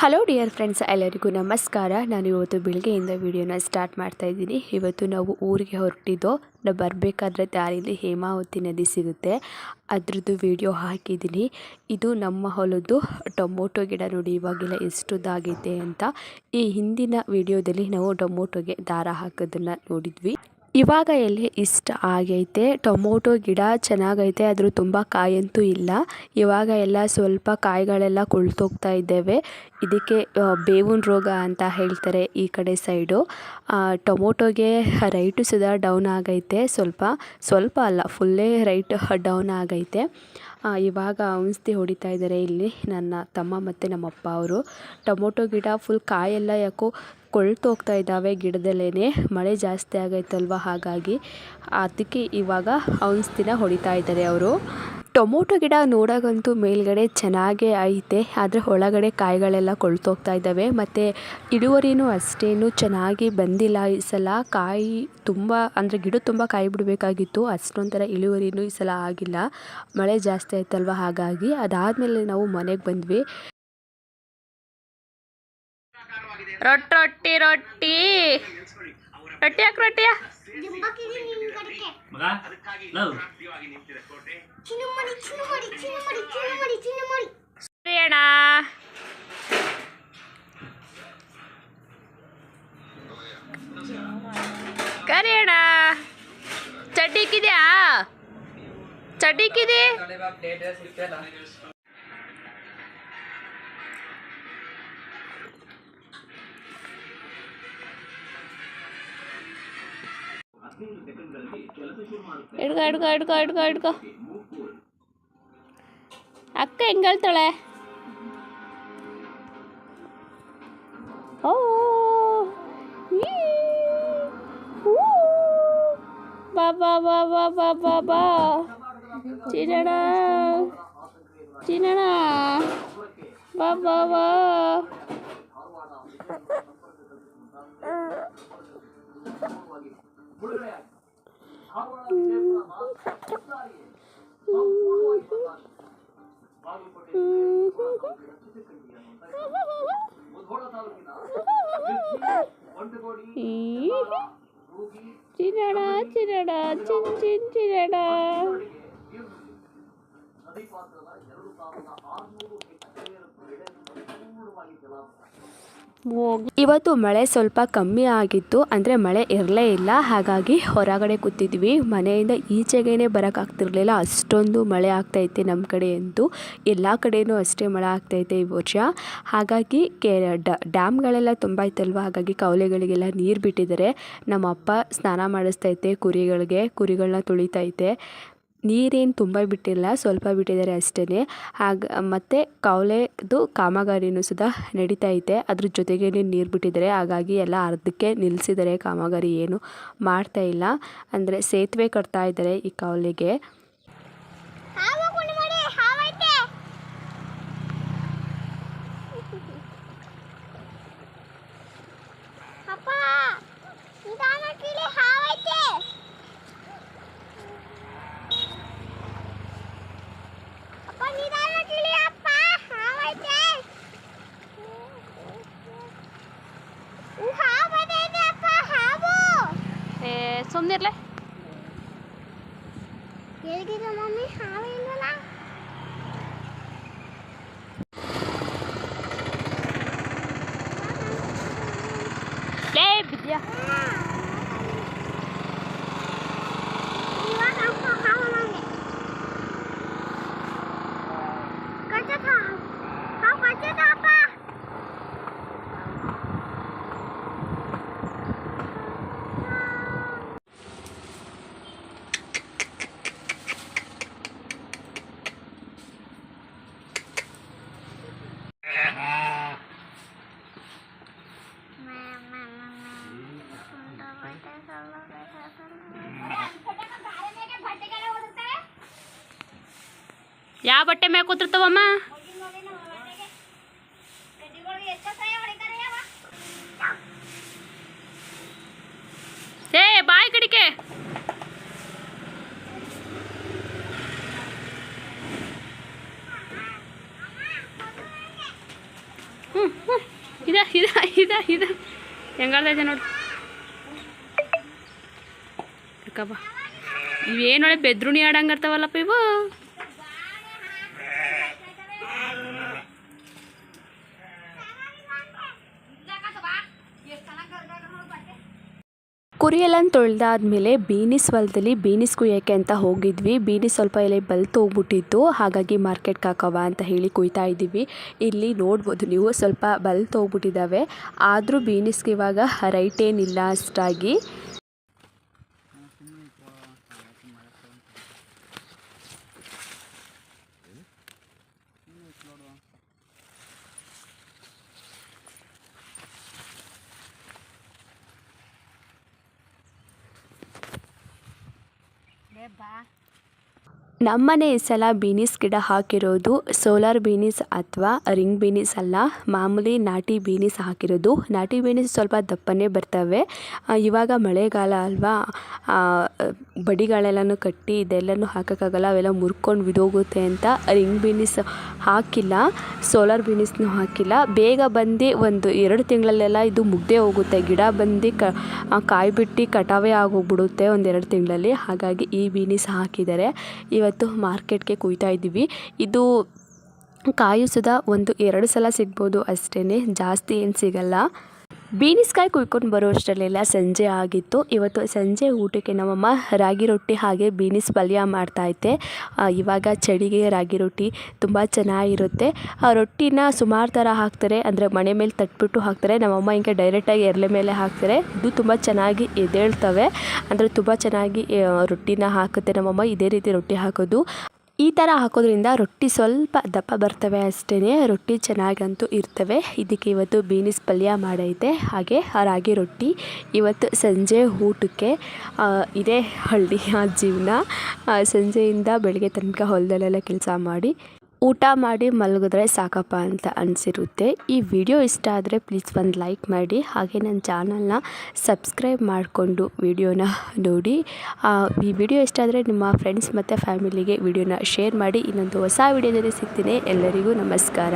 Hello dear friends ಎಲ್ಲರಿಗೂ ನಮಸ್ಕಾರ. ನಾನು ಇವತ್ತು ಬೆಳಗ್ಗೆಯಿಂದ ವಿಡಿಯೋನ ಸ್ಟಾರ್ಟ್ ಮಾಡ್ತಾ ಇದ್ದೀನಿ. ಇವತ್ತು ನಾವು ಊರಿಗೆ ಹೊರಟಿದ್ದೋ ನಾವು ಬರಬೇಕಾದ್ರೆ ದಾರಿಯಲ್ಲಿ ಹೇಮಾವತಿ ನದಿ ಸಿಗುತ್ತೆ. ಅದರದ್ದು ವಿಡಿಯೋ ಹಾಕಿದ್ದೀನಿ. ಇದು ನಮ್ಮ ಹೊಲದ್ದು ಟೊಮೊಟೊ ಗಿಡ ನೋಡಿ, ಇವಾಗೆಲ್ಲ ಎಷ್ಟುದಾಗಿದೆ ಅಂತ. ಈ ಹಿಂದಿನ ವಿಡಿಯೋದಲ್ಲಿ ನಾವು ಟೊಮೊಟೊಗೆ ದಾರ ಹಾಕೋದನ್ನು ನೋಡಿದ್ವಿ. ಇವಾಗ ಎಲ್ಲಿ ಇಷ್ಟ ಆಗೈತೆ, ಟೊಮೊಟೊ, ಗಿಡ ಚೆನ್ನಾಗೈತೆ, ಆದರೂ ತುಂಬ ಕಾಯಂತೂ ಇಲ್ಲ. ಇವಾಗ ಎಲ್ಲ ಸ್ವಲ್ಪ ಕಾಯಿಗಳೆಲ್ಲ ಕುಳ್ತೋಗ್ತಾ ಇದ್ದೇವೆ. ಇದಕ್ಕೆ ಬೇವಿನ ರೋಗ ಅಂತ ಹೇಳ್ತಾರೆ ಈ ಕಡೆ ಸೈಡು. ಟೊಮೊಟೊಗೆ ರೈಟು ಸುಧಾ ಡೌನ್ ಆಗೈತೆ. ಸ್ವಲ್ಪ ಸ್ವಲ್ಪ ಅಲ್ಲ, ಫುಲ್ಲೇ ರೈಟ್ ಡೌನ್ ಆಗೈತೆ. ಇವಾಗ ಔಷಧಿ ಹೊಡಿತಾ ಇದ್ದಾರೆ ಇಲ್ಲಿ ನನ್ನ ತಮ್ಮ ಮತ್ತು ನಮ್ಮ ಅಪ್ಪ ಅವರು. ಟೊಮೊಟೊ ಗಿಡ ಫುಲ್ ಕಾಯೆಲ್ಲ ಯಾಕೋ ಕೊಳ್ತೋಗ್ತಾ ಇದ್ದಾವೆ ಗಿಡದಲ್ಲೇ ಮಳೆ ಜಾಸ್ತಿ ಆಗೈತಲ್ವ ಹಾಗಾಗಿ. ಅದಕ್ಕೆ ಇವಾಗ ಔಷಧಿನ ಹೊಡಿತಾ ಇದ್ದಾರೆ ಅವರು. ಟೊಮೊಟೊ ಗಿಡ ನೋಡೋಕ್ಕಂತೂ ಮೇಲ್ಗಡೆ ಚೆನ್ನಾಗೇ ಐತೆ. ಆದರೆ ಒಳಗಡೆ ಕಾಯಿಗಳೆಲ್ಲ ಕೊಳ್ತೋಗ್ತಾ ಇದ್ದಾವೆ. ಮತ್ತು ಇಳುವರಿನೂ ಅಷ್ಟೇನು ಚೆನ್ನಾಗಿ ಬಂದಿಲ್ಲ ಈ ಸಲ. ಕಾಯಿ ತುಂಬ, ಅಂದರೆ ಗಿಡ ತುಂಬ ಕಾಯಿ ಬಿಡಬೇಕಾಗಿತ್ತು. ಅಷ್ಟೊಂಥರ ಇಳುವರಿನೂ ಈ ಸಲ ಆಗಿಲ್ಲ. ಮಳೆ ಜಾಸ್ತಿ ಆಯ್ತಲ್ವ ಹಾಗಾಗಿ. ಅದಾದಮೇಲೆ ನಾವು ಮನೆಗೆ ಬಂದ್ವಿ. ರೊಟ್ಟಿ ರೊಟ್ಟಿ. ರೊಟ್ಟಿ ರೊಟ್ಟಿ ರೊಟ್ಟಿಯ? ಮಗ ಲವ್. ಅಣ್ಣ. ಕರಿ ಅಣ್ಣ. ಚಡ್ಡಿಕ್ಕಿದ್ಯಾ ಚಡ್ಡಿಕ್ಕಿದೆ എടുക്ക എടുക്ക എടുക്ക എടുക്ക എടുക്ക അക്ക എങ്കളത്തോളെ ഓ ബാബാ ബാബാ ബാബാ ബാ ചിരണാ ചിരണാ ബാബാ ബാ ಬಾ ಬಾ ಬಾ ಚಿನ್ನಣ ಚಿನ್ನಣ ಬಾ ಬಾ ಬಾ ಈ. ಚಿನ್ನಣ ಚಿನ್ನಣ ಚಿನ್ ಚಿನ್ ಚಿನ್ನಣ ಇವತ್ತು ಮಳೆ ಸ್ವಲ್ಪ ಕಮ್ಮಿ ಆಗಿತ್ತು, ಅಂದರೆ ಮಳೆ ಇರಲೇ ಇಲ್ಲ. ಹಾಗಾಗಿ ಹೊರಗಡೆ ಕೂತಿದ್ವಿ. ಮನೆಯಿಂದ ಈಚೆಗೇನೆ ಬರೋಕ್ಕಾಗ್ತಿರ್ಲಿಲ್ಲ. ಅಷ್ಟೊಂದು ಮಳೆ ಆಗ್ತೈತೆ ನಮ್ಮ ಕಡೆ ಅಂತೂ. ಎಲ್ಲ ಕಡೆಯೂ ಅಷ್ಟೇ ಮಳೆ ಆಗ್ತೈತೆ ಈ ವರ್ಷ. ಹಾಗಾಗಿ ಕೆ ಡ್ಯಾಮ್ಗಳೆಲ್ಲ ತುಂಬ ಇತ್ತಲ್ವ? ಹಾಗಾಗಿ ಕವಲೆಗಳಿಗೆಲ್ಲ ನೀರು ಬಿಟ್ಟಿದ್ದಾರೆ. ನಮ್ಮ ಅಪ್ಪ ಸ್ನಾನ ಮಾಡಿಸ್ತೈತೆ ಕುರಿಗಳಿಗೆ. ಕುರಿಗಳನ್ನ ತುಳಿತೈತೆ. ನೀರೇನು ತುಂಬ ಬಿಟ್ಟಿಲ್ಲ, ಸ್ವಲ್ಪ ಬಿಟ್ಟಿದ್ದಾರೆ ಅಷ್ಟೇ ಹಾಗ, ಮತ್ತು ಕವಲೆದು ಕಾಮಗಾರಿನೂ ಸುದಾ ನಡೀತಾ ಐತೆ. ಅದ್ರ ಜೊತೆಗೆ ನೀರು ಬಿಟ್ಟಿದ್ದಾರೆ. ಹಾಗಾಗಿ ಎಲ್ಲ ಅರ್ಧಕ್ಕೆ ನಿಲ್ಲಿಸಿದ್ದಾರೆ ಕಾಮಗಾರಿ ಏನು ಮಾಡ್ತಾ ಇಲ್ಲ. ಅಂದರೆ ಸೇತುವೆ ಕಟ್ತಾ ಇದ್ದಾರೆ ಈ ಕವಲೆಗೆ ಸುಮ್ಮನಿರ್ಲೆ ಹೇಳಿದ ಮಮ್ಮಿ ಹಾವು ಇಲ್ವಲ್ಲ ಲೇ ಬಿದ್ಯಾ ಇವಾಗ ಅಪ್ಪ ಹಾವು ನಂಗೆ ಯಾವ ಬಟ್ಟೆ ಮ್ಯಾಗ ಕೂತಿರ್ತಾವಮ್ಮ ಇದ ಇದ ಇದ. ಇದ ಹೆಂಗಾಡ್ತೈತೆ ನೋಡು ಅಕ್ಕಪ್ಪ ಇವೇನೊಳೆ ಬೆದ್ರುಣಿ ಆಡಂಗೆ ಇರ್ತಾವಲ್ಲಪ್ಪ ಇವು? ಕುರಿಯೆಲ್ಲ ತೊಳೆದಾದ್ಮೇಲೆ ಬೀನಿಸ್ ಹೊಲದಲ್ಲಿ ಬೀನಿಸ್ ಕುಯ್ಯೋಕ್ಕೆ ಅಂತ ಹೋಗಿದ್ವಿ. ಬೀನಿಸ್ ಸ್ವಲ್ಪ ಎಲೆ ಬಲ್ತು ಹೋಗ್ಬಿಟ್ಟಿತ್ತು. ಹಾಗಾಗಿ ಮಾರ್ಕೆಟ್ಗೆ ಹಾಕವ ಅಂತ ಹೇಳಿ ಕುಯ್ತಾ ಇದ್ದೀವಿ. ಇಲ್ಲಿ ನೋಡ್ಬೋದು ನೀವು ಸ್ವಲ್ಪ ಬಲ್ತು ಹೋಗ್ಬಿಟ್ಟಿದ್ದಾವೆ. ಆದರೂ ಬೀನಿಸ್ಗೆ ಇವಾಗ ರೈಟ್ ಏನಿಲ್ಲ ಅಷ್ಟಾಗಿ. bebar. ನಮ್ಮನೆ ಈ ಸಲ ಬೀನಿಸ್ ಗಿಡ ಹಾಕಿರೋದು, ಸೋಲಾರ್ ಬೀನಿಸ್ ಅಥವಾ ರಿಂಗ್ ಬೀನಿಸ್ ಅಲ್ಲ, ಮಾಮೂಲಿ ನಾಟಿ ಬೀನಿಸ್ ಹಾಕಿರೋದು. ನಾಟಿ ಬೀನಿಸ್ ಸ್ವಲ್ಪ ದಪ್ಪನೇ ಬರ್ತವೆ. ಇವಾಗ ಮಳೆಗಾಲ ಅಲ್ವಾ ಬಡಿಗಳೆಲ್ಲನೂ ಕಟ್ಟಿ ಇದೆಲ್ಲನೂ ಹಾಕೋಕ್ಕಾಗಲ್ಲ, ಅವೆಲ್ಲ ಮುರ್ಕೊಂಡು ಬಿದೋಗುತ್ತೆ ಅಂತ ರಿಂಗ್ ಬೀನಿಸ್ ಹಾಕಿಲ್ಲ, ಸೋಲಾರ್ ಬೀನಿಸ್ನೂ ಹಾಕಿಲ್ಲ. ಬೇಗ ಬಂದು ಒಂದು ಎರಡು ತಿಂಗಳಲ್ಲೆಲ್ಲ ಇದು ಮುಗ್ದೇ ಹೋಗುತ್ತೆ. ಗಿಡ ಬಂದು ಕ ಕಾಯಿ ಬಿಟ್ಟು ಕಟಾವೇ ಆಗೋಗ್ಬಿಡುತ್ತೆ ಒಂದೆರಡು ತಿಂಗಳಲ್ಲಿ. ಹಾಗಾಗಿ ಈ ಬೀನಿಸ್ ಹಾಕಿದ್ದಾರೆ. ಇವತ್ತು ಮಾರ್ಕೆಟ್ಗೆ ಕುಯ್ತಾ ಇದ್ದೀವಿ. ಇದು ಕಾಯಿ ಸುಧಾ ಒಂದು ಎರಡು ಸಲ ಸಿಗ್ಬೋದು ಅಷ್ಟೇ ಜಾಸ್ತಿ ಏನು ಸಿಗಲ್ಲ. ಬೀನಿಸ್ಕಾಯಿ ಕುಯ್ಕೊಂಡು ಬರೋ ಅಷ್ಟರಲ್ಲೆಲ್ಲ ಸಂಜೆ ಆಗಿತ್ತು. ಇವತ್ತು ಸಂಜೆ ಊಟಕ್ಕೆ ನಮ್ಮಮ್ಮ ರಾಗಿ ರೊಟ್ಟಿ ಹಾಗೆ ಬೀನಿಸ್ ಪಲ್ಯ ಮಾಡ್ತಾಯಿದ್ದೆ ಇವಾಗ ಚಳಿಗೆ ರಾಗಿ ರೊಟ್ಟಿ ತುಂಬ ಚೆನ್ನಾಗಿರುತ್ತೆ. ಆ, ರೊಟ್ಟಿನ ಸುಮಾರು ಥರ ಹಾಕ್ತಾರೆ. ಅಂದರೆ ಮನೆ ಮೇಲೆ ತಟ್ಬಿಟ್ಟು ಹಾಕ್ತಾರೆ. ನಮ್ಮಮ್ಮ ಹಿಂಗೆ ಡೈರೆಕ್ಟಾಗಿ ಎರ್ಲೆ ಮೇಲೆ ಹಾಕ್ತಾರೆ. ಇದು ತುಂಬ ಚೆನ್ನಾಗಿ ಎದ್ದೇಳ್ತವೆ. ಅಂದರೆ ತುಂಬ ಚೆನ್ನಾಗಿ ರೊಟ್ಟಿನ ಹಾಕುತ್ತೆ ನಮ್ಮಮ್ಮ. ಇದೇ ರೀತಿ ರೊಟ್ಟಿ ಹಾಕೋದು. ಈ ಥರ ಹಾಕೋದ್ರಿಂದ ರೊಟ್ಟಿ ಸ್ವಲ್ಪ ದಪ್ಪ ಬರ್ತವೆ ಅಷ್ಟೇ ರೊಟ್ಟಿ ಚೆನ್ನಾಗಂತೂ ಇರ್ತವೆ. ಇದಕ್ಕೆ ಇವತ್ತು ಬೀನಿಸ್ ಪಲ್ಯ ಮಾಡೈತೆ. ಹಾಗೆ ಆ ರಾಗಿ ರೊಟ್ಟಿ. ಇವತ್ತು ಸಂಜೆ ಊಟಕ್ಕೆ ಇದೆ ಇದೇ ಹಳ್ಳಿಯ ಜೀವನ. ಆ, ಸಂಜೆಯಿಂದ ಬೆಳಗ್ಗೆ ತನಕ ಹೊಲದಲ್ಲೆಲ್ಲ ಕೆಲಸ ಮಾಡಿ. ಊಟ ಮಾಡಿ ಮಲಗಿದ್ರೆ ಸಾಕಪ್ಪ ಅಂತ ಅನಿಸಿರುತ್ತೆ. ಈ ವಿಡಿಯೋ ಇಷ್ಟ ಆದರೆ ಪ್ಲೀಸ್ ಒಂದು ಲೈಕ್ ಮಾಡಿ. ಹಾಗೆ ನನ್ನ ಚಾನಲ್ನ ಸಬ್ಸ್ಕ್ರೈಬ್ ಮಾಡಿಕೊಂಡು ವಿಡಿಯೋನ ನೋಡಿ. ಈ ವಿಡಿಯೋ ಇಷ್ಟ ಆದರೆ ನಿಮ್ಮ ಫ್ರೆಂಡ್ಸ್ ಮತ್ತು ಫ್ಯಾಮಿಲಿಗೆ ವಿಡಿಯೋನ ಶೇರ್ ಮಾಡಿ. ಇನ್ನೊಂದು ಹೊಸ ವಿಡಿಯೋದಲ್ಲಿ ಸಿಗ್ತೀನಿ. ಎಲ್ಲರಿಗೂ ನಮಸ್ಕಾರ.